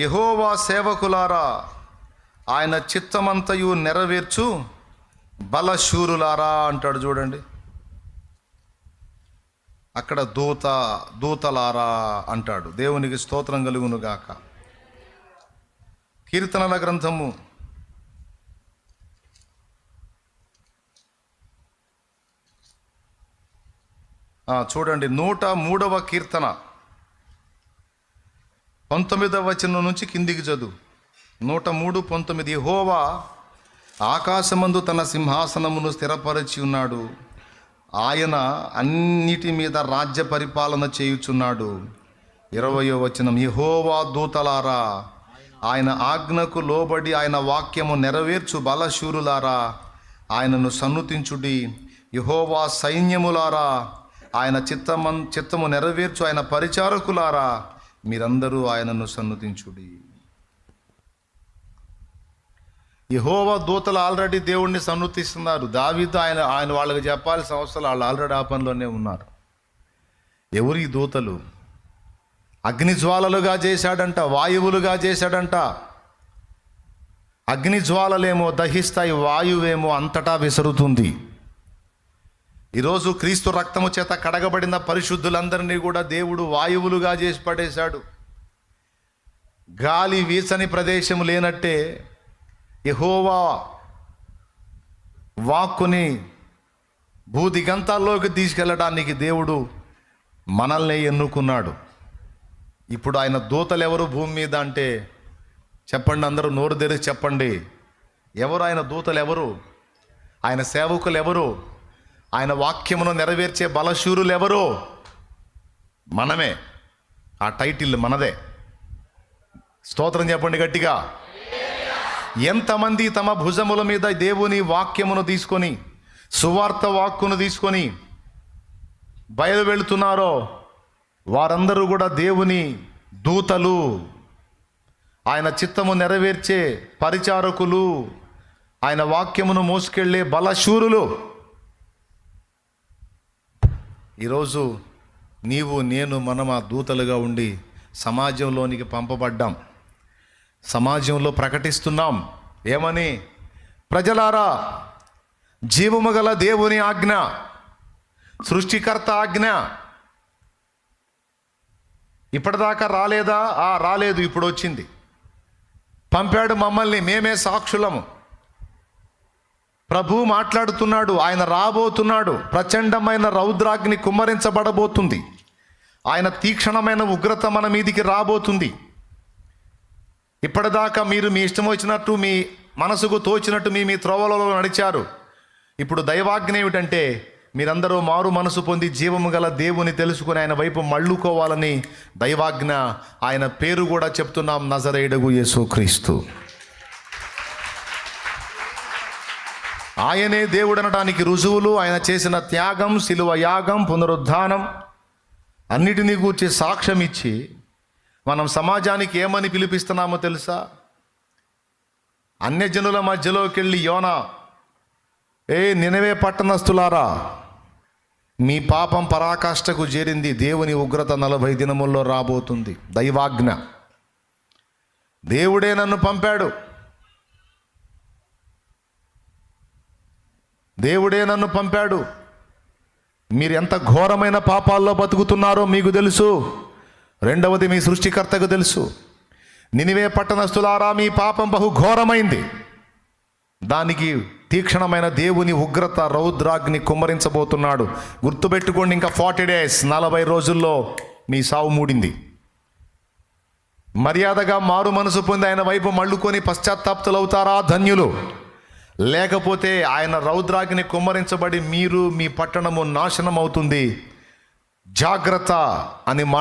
యహోవా సేవకులారా ఆయన చిత్తమంతయు నెరవేర్చు బలశూరులారా అంటాడు చూడండి. అక్కడ దూత దూతలారా అంటాడు. దేవునికి స్తోత్రం కలుగును గాక కీర్తనల గ్రంథము. చూడండి నూట మూడవ కీర్తన. పంతొమ్మిదవ వచనం నుంచి కిందికి చదువు. నూట మూడు పంతొమ్మిది హోవా ఆకాశమందు తన సింహాసనమును స్థిరపరిచి ఉన్నాడు. ఆయన అన్నిటి మీద రాజ్య పరిపాలన చేయుచున్నాడు. ఇరవయో వచనం యహోవా దూతలారా ఆయన ఆజ్ఞకు లోబడి ఆయన వాక్యము నెరవేర్చు బలశూరులారా ఆయనను సన్నుతించుడి. యహోవా సైన్యములారా ఆయన చిత్తమన్ చిత్తము నెరవేర్చు ఆయన పరిచారకులారా మీరందరూ ఆయనను సన్నతించుడి. యహోవా దూతలు ఆల్రెడీ దేవుణ్ణి సన్నతిస్తున్నారు. దావితో ఆయన ఆయన వాళ్ళకి చెప్పాల్సిన అవసరం వాళ్ళు ఆల్రెడీ ఆ పనిలోనే ఉన్నారు. ఎవరు ఈ దూతలు? అగ్ని జ్వాలలుగా చేశాడంట వాయువులుగా చేశాడంట. అగ్ని జ్వాలలేమో దహిస్తాయి వాయువేమో అంతటా విసురుతుంది. ఈరోజు క్రీస్తు రక్తము చేత కడగబడిన పరిశుద్ధులందరినీ కూడా దేవుడు వాయువులుగా చేసి పడేశాడు. గాలి వీచని ప్రదేశం లేనట్టే యహోవా వాక్కుని భూదిగంతాల్లోకి తీసుకెళ్ళడానికి దేవుడు మనల్ని ఎన్నుకున్నాడు. ఇప్పుడు ఆయన దూతలు ఎవరు భూమి మీద అంటే చెప్పండి అందరూ నోరు తెరిచి చెప్పండి. ఎవరు ఆయన దూతలు ఎవరు ఆయన సేవకులు ఎవరు ఆయన వాక్యమును నెరవేర్చే బలశూరులు ఎవరు మనమే. ఆ టైటిల్ మనదే. స్తోత్రం చెప్పండి గట్టిగా. ఎంతమంది తమ భుజముల మీద దేవుని వాక్యమును తీసుకొని సువార్త వాక్కును తీసుకొని బయలు వెళుతున్నారో వారందరూ కూడా దేవుని దూతలు. ఆయన చిత్తము నెరవేర్చే పరిచారకులు ఆయన వాక్యమును మోసుకెళ్ళే బలశూరులు. ఈరోజు నీవు నేను మనం ఆ దూతలుగా ఉండి సమాజంలోనికి పంపబడ్డాం. సమాజంలో ప్రకటిస్తున్నాం. ఏమని? ప్రజలారా జీవము గల దేవుని ఆజ్ఞ సృష్టికర్త ఆజ్ఞ. ఇప్పటిదాకా రాలేదా? ఆ రాలేదు ఇప్పుడు వచ్చింది. పంపాడు మమ్మల్ని మేమే సాక్షులము. ప్రభు మాట్లాడుతున్నాడు ఆయన రాబోతున్నాడు. ప్రచండమైన రౌద్రాగ్ని కుమ్మరించబడబోతుంది. ఆయన తీక్షణమైన ఉగ్రత మన మీదికి రాబోతుంది. ఇప్పటిదాకా మీరు మీ ఇష్టం వచ్చినట్టు మీ మనసుకు తోచినట్టు మీ మీ త్రోవలలో నడిచారు. ఇప్పుడు దైవాజ్ఞ ఏమిటంటే మీరందరూ మారు మనసు పొంది జీవము గల దేవుని తెలుసుకుని ఆయన వైపు మళ్ళుకోవాలని దైవాజ్ఞ ఆయన పేరు కూడా చెప్తున్నాం నజరేడగు యేసుక్రీస్తు. ఆయనే దేవుడు అనడానికి రుజువులు. ఆయన చేసిన త్యాగం శిలువ యాగం పునరుద్ధానం అన్నిటినీ గూర్చి సాక్ష్యం ఇచ్చి మనం సమాజానికి ఏమని పిలిపిస్తున్నామో తెలుసా? అన్యజనుల మధ్యలోకి వెళ్ళి యోనా ఏ నినవే పట్టణస్థులారా మీ పాపం పరాకాష్ఠకు చేరింది దేవుని ఉగ్రత నలభై దినముల్లో రాబోతుంది. దైవాజ్ఞ. దేవుడే నన్ను పంపాడు. దేవుడే నన్ను పంపాడు. మీరు ఎంత ఘోరమైన పాపాల్లో బతుకుతున్నారో మీకు తెలుసు. రెండవది మీ సృష్టికర్తకు తెలుసు. నినివే పట్టణస్థులారా మీ పాపం బహు ఘోరమైంది. దానికి తీక్షణమైన దేవుని ఉగ్రత రౌద్రాగ్ని కుమ్మరించబోతున్నాడు. గుర్తుపెట్టుకోండి ఇంకా ఫార్టీ డేస్ నలభై రోజుల్లో మీ సావు మూడింది. మర్యాదగా మారు మనసు పొంది ఆయన వైపు మళ్ళుకొని పశ్చాత్తాప్తులవుతారా ధన్యులు. లేకపోతే ఆయన రౌద్రాగ్ని కుమ్మరించబడి మీరు మీ పట్టణము నాశనం అవుతుంది జాగ్రత్త అని మాట